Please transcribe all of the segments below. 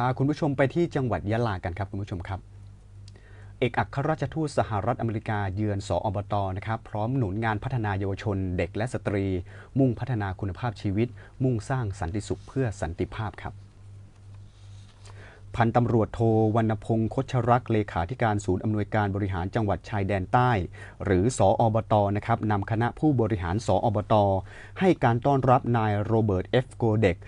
พาคุณผู้ชมไปที่จังหวัดยะลากันครับคุณผู้ชมครับ เอกอัครราชทูตสหรัฐอเมริกาเยือนสอบตนะครับพร้อมหนุนงานพัฒนายาวชน เด็กและสตรี มุ่งพัฒนาคุณภาพชีวิต มุ่งสร้างสันติสุขเพื่อสันติภาพครับพันตำรวจโทวรรณพงศ์คชรักเลขาธิการศูนย์อำนวยการบริหารจังหวัดชายแดนใต้ หรือสออบตนะครับนำคณะผู้บริหารสออบต ให้การต้อนรับนายโรเบิร์ตเอฟโกเด็ก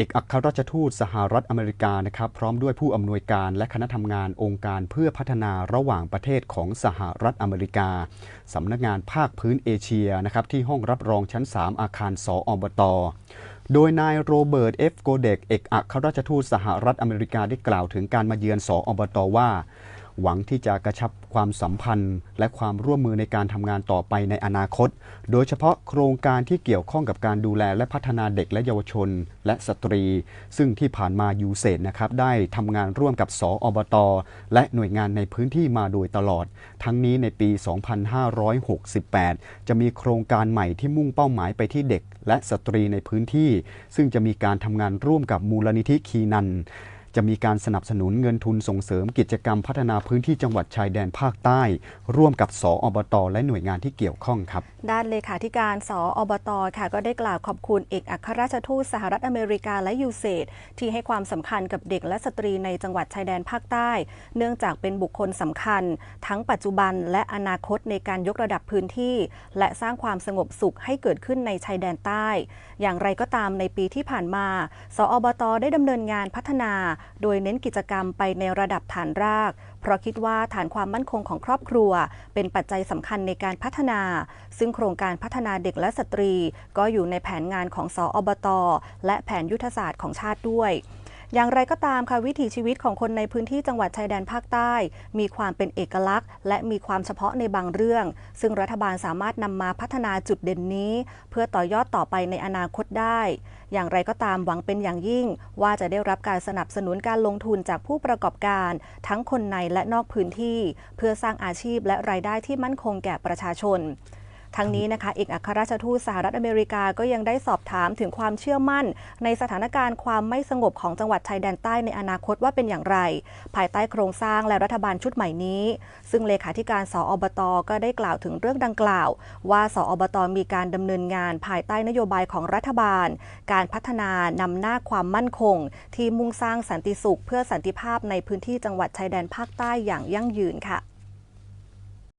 เอกอัครราชทูตสหรัฐอเมริกานะครับพร้อมด้วยผู้อำนวยการและคณะทำงานองค์การเพื่อพัฒนาระหว่างประเทศของสหรัฐอเมริกาสำนักงานภาคพื้นเอเชียนะครับที่ห้องรับรองชั้น 3 อาคารสออบตโดยนายโรเบิร์ตเอฟโกเดกเอกอัครราชทูตสหรัฐอเมริกาได้กล่าวถึงการมาเยือนสออบตว่า หวังที่จะกระชับความสัมพันธ์ และความร่วมมือในการทำงานต่อไปในอนาคต โดยเฉพาะโครงการที่เกี่ยวข้องกับการดูแลและพัฒนาเด็กและเยาวชน และสตรี ซึ่งที่ผ่านมายูเซนนะครับได้ทำงานร่วมกับสออบต และหน่วยงานในพื้นที่มาโดยตลอด ทั้งนี้ในปี 2568 จะมีโครงการใหม่ที่มุ่งเป้าหมายไปที่เด็ก และสตรีในพื้นที่ ซึ่งจะมีการทำงานร่วมกับมูลนิธิคีนัน จะมีการสนับสนุนเงินทุนส่งเสริมกิจกรรมพัฒนาพื้นที่จังหวัดชายแดนภาคใต้ ร่วมกับสออบต และหน่วยงานที่เกี่ยวข้องครับ ด้านเลขาธิการสออบตค่ะ ก็ได้กล่าวขอบคุณเอกอัครราชทูตสหรัฐอเมริกาและยูเซดที่ให้ความสำคัญกับเด็กและสตรีในจังหวัดชายแดนภาคใต้ เนื่องจากเป็นบุคคลสำคัญ ทั้งปัจจุบันและอนาคตในการยกระดับพื้นที่ และสร้างความสงบสุขให้เกิดขึ้นในชายแดนใต้ อย่างไรก็ตามในปีที่ผ่านมา สออบต ได้ดำเนินงานพัฒนาโดยเน้นกิจกรรมไปในระดับฐานราก เพราะคิดว่าฐานความมั่นคงของครอบครัว เป็นปัจจัยสำคัญในการพัฒนา ซึ่งโครงการพัฒนาเด็กและสตรี ก็อยู่ในแผนงานของสออบต และแผนยุทธศาสตร์ของชาติด้วย อย่างไรก็ตามค่ะวิถีชีวิตของคนในพื้นที่จังหวัดชายแดนภาคใต้ มีความเป็นเอกลักษณ์ และมีความเฉพาะในบางเรื่อง ซึ่งรัฐบาลสามารถนำมาพัฒนาจุดเด่นนี้ เพื่อต่อยอดต่อไปในอนาคตได้ อย่างไรก็ตามหวังเป็นอย่างยิ่ง ว่าจะได้รับการสนับสนุนการลงทุนจากผู้ประกอบการ ทั้งคนในและนอกพื้นที่ เพื่อสร้างอาชีพและรายได้ที่มั่นคงแก่ประชาชน ทั้งนี้นะคะเอกอัครราชทูตสหรัฐอเมริกาก็ยังได้สอบถามถึงความเชื่อมั่น ในสถานการณ์ความไม่สงบของจังหวัดชายแดนใต้ในอนาคตว่าเป็นอย่างไร ภายใต้โครงสร้างและรัฐบาลชุดใหม่นี้ ซึ่งเลขาธิการสออบตก็ได้กล่าวถึงเรื่องดังกล่าว ว่าสออบตมีการดำเนินงานภายใต้นโยบายของรัฐบาล การพัฒนานำหน้าความมั่นคง ที่มุ่งสร้างสันติสุข เพื่อสันติภาพในพื้นที่จังหวัดชายแดนภาคใต้อย่างยั่งยืนค่ะ